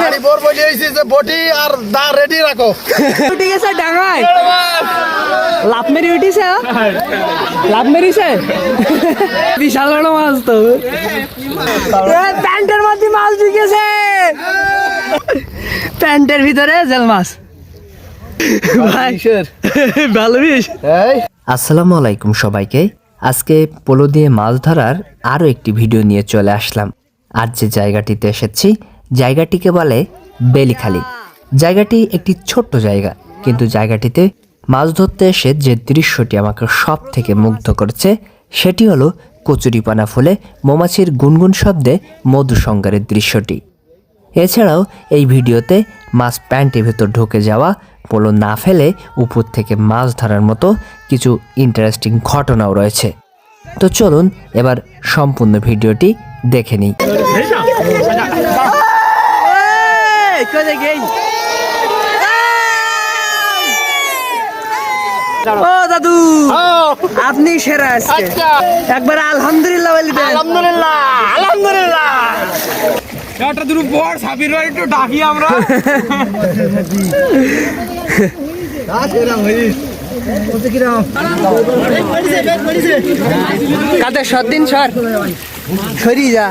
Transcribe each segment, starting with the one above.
বাড়ি বোর বলি হয়েছে যে বটি আর দা রেডি রাখো। উঠে গেছে ডাঙায় লাভ মেরি উঠিছে লাভ মেরিছে? বিশাল বড় মাছ তো। প্যান্টের মধ্যে মাছ ঢুকেছে। প্যান্টের ভিতরে জেল মাছ। ভাই ভালো বিষ। আসসালামু আলাইকুম সবাইকে। আজকে পোলো দিয়ে মাছ ধরার আরও একটি ভিডিও নিয়ে চলে আসলাম। আর যে জায়গাটিতে এসেছি জায়গাটিকে বলে বেলিখালি। জায়গাটি একটি ছোট্ট জায়গা, কিন্তু জায়গাটিতে মাছ ধরতে এসে যে দৃশ্যটি আমাকে সব থেকে মুগ্ধ করেছে, সেটি হলো কচুরিপানা ফুলে মৌমাছির গুনগুন শব্দে মধু সংগারের দৃশ্যটি। এছাড়াও এই ভিডিওতে মাছ প্যান্টের ভেতর ঢুকে যাওয়া, পোলো না ফেলে উপর থেকে মাছ ধরার মতো কিছু ইন্টারেস্টিং ঘটনাও রয়েছে। তো চলুন এবার সম্পূর্ণ ভিডিওটি দেখে নিই। এই, কোথায় গেই? ও দাদু। আপনি সেরা আজকে। আচ্ছা। একবার আলহামদুলিল্লাহ বলি আলহামদুলিল্লাহ আলহামদুলিল্লাহ। একটা দুটো বর সাবির একটু ডাকি আমরা। কাতে সদিন সর সরি যা।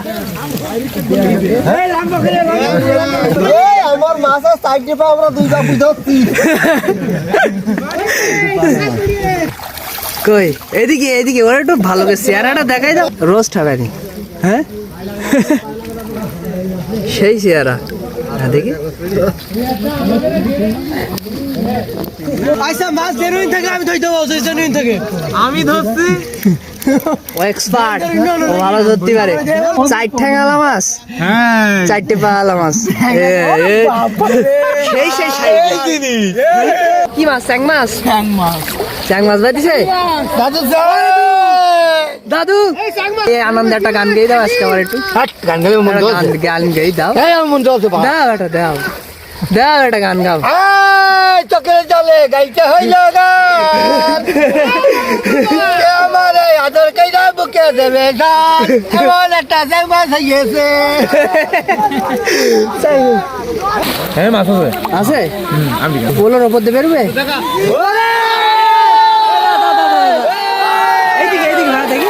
কই? এদিকে এদিকে, ওরা একটু ভালো করে চেহারাটা দেখাই দাও। রোজ ঠাবেনি হ্যাঁ? সেই চেহারা। দেখি। আচ্ছা মাছ জেনুইন থাকে আমি ধরতে বলছি জেনুইন থাকে। আমি ধরছি। ও এক্সপার্ট ও ভালো ধরতে পারে। চার ঠ্যাঙালা মাছ? হ্যাঁ। চারটে পালা মাছ। এ। সেই সেই সেই। কি মাছ চ্যাং মাছ? মাছ। চ্যাং মাছ বাদিছে দাদু দাদু এই আনন্দে একটা গান গেয়ে দাও আজকে আমার একটু। গান গাবে মন একটা গান গান গেয়ে দাও। এই আমার মন চলছে বা দাও এটা দাও। দাও একটা গান গাও। এই চোখে জলে গাইতে হইল গান আমার এই আদর কইরা বুকে দেবে গান এমন একটা জায়গা হইছে হ্যাঁ মাছ আছে। আছে? আমি পোলোর ওপর দিয়ে বেরোবে? এইদিকে এইদিকে না দেখি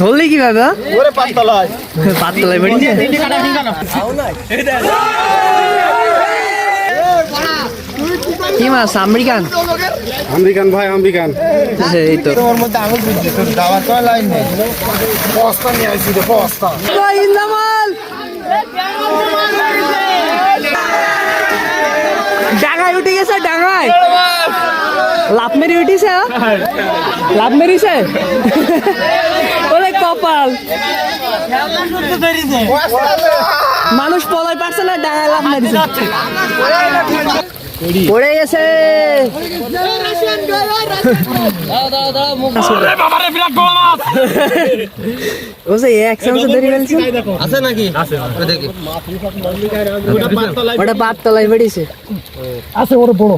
ধরলি কীভাবে? ওরে পাতলায় পাতলায় বেরিয়েছে কি মাছ আমেরিকান? আমেরিকান ভাই আমেরিকান। এই তো। ওর মধ্যে আঙুল বুঝছে তোর দাবার তো লাইন নেই। বস্তা নিয়ে আসছি রে বস্তা। ইন্দামাল ডাঙায় উঠে গেছে ডাঙায় লাভ মেরি উঠিছে? লাভ মেরিছে? ওরে কপাল। মানুষ পলাই পারছে না ডাঙায় লাভ মেরেছে। পড়ে গেছে। আছে নাকি? ওটা পাত তলায় বেড়েছে বড়।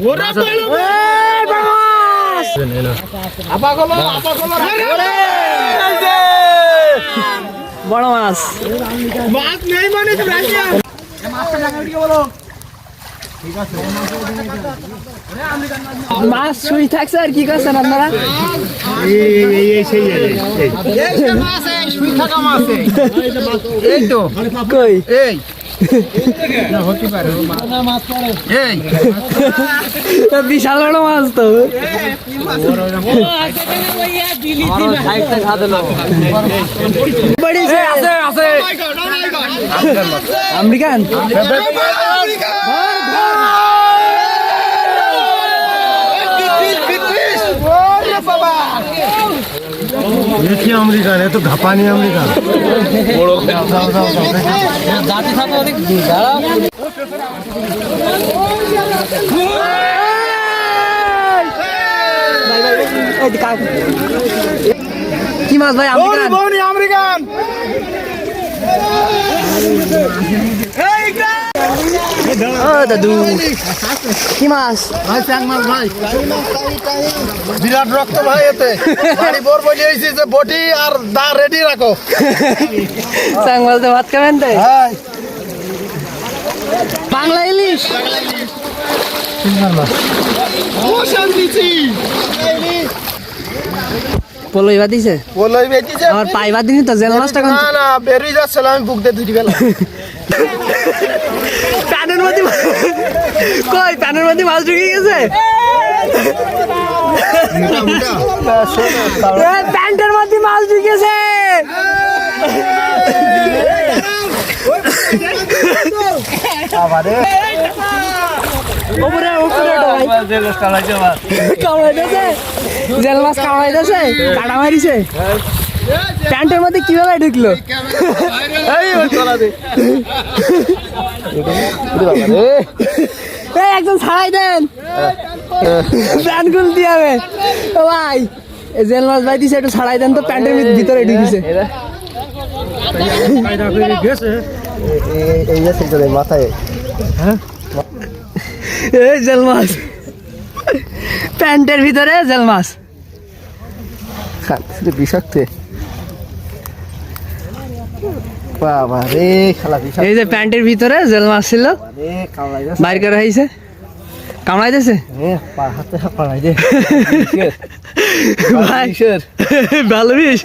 মাছ মাছ নেই মানে মাছ শুই থাকছে আর কি করছেন আপনারা এই তো কই এই বিশাল বড় মাছ তো বেড়েছে আছে আছে আমেরিকান আমেরিকান এত ঘাপানি আমেরিকান কি মাছ ভাই আমেরিকান? আমেরিকান। ও দাদু। কি মাছ? বিরাট রক্ত ভাই এতে। বাড়ি বোর বলি হয়েছি যে বটি আর দা রেডি রাখো। চাং মাছ ভাত খাবেন তাই হ্যাঁ বাংলা ইলিশ? পলো এবার দিছে বলই বেটিছে আমার পাইবার দিনই তো জেল মাছটা কোন? না না বেরিয়ে যাচ্ছিল আমি বুক দিয়ে ধুটি গেলাম। প্যানের মধ্যে কই, প্যানের মধ্যে মাছ ঢুকে গেছে? প্যান্টের মধ্যে মাছ ঢুকেছে জেল মাছ কামড়াইতেছে কাটা মারিছে। প্যান্টের মধ্যে কীভাবে ঢুকলো? একদম ছাড়াই দেন। প্যান্ট খুলতে হবে। ভাই জেল মাছ ভাই দিছে একটু ছাড়াই দেন তো প্যান্টের ভিতরে ঢুকেছে। এই যে মাথায় এই জেল মাছ। প্যান্টের ভিতরে জেল মাছ। বিষাক্ত। বাবা রে এই যে প্যান্টের ভিতরে জেল মাছ ছিল বাইর করা হয়েছে কামড়াই দিয়েছে ভালো বিষ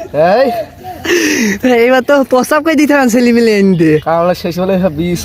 এইবার তো প্রস্তাব করে দিতে ছেলে মিলে এনে দিয়ে কামড়া শেষ হলে বিষ